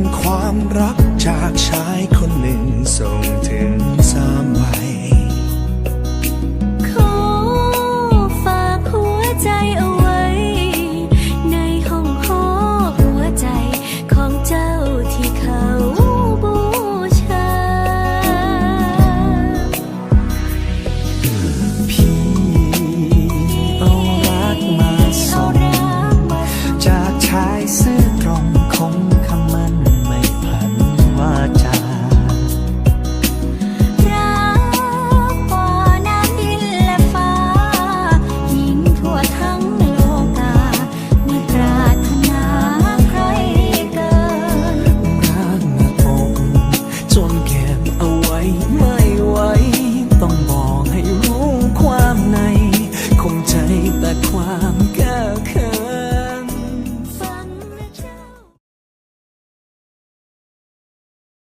มรักจากชายคนหนึ่งส่งถึงสามวัยขอฝากหัวใจเอาไว้ ในห้องหอหัวใจของเจ้าที่เขาบูชา พี่ ความ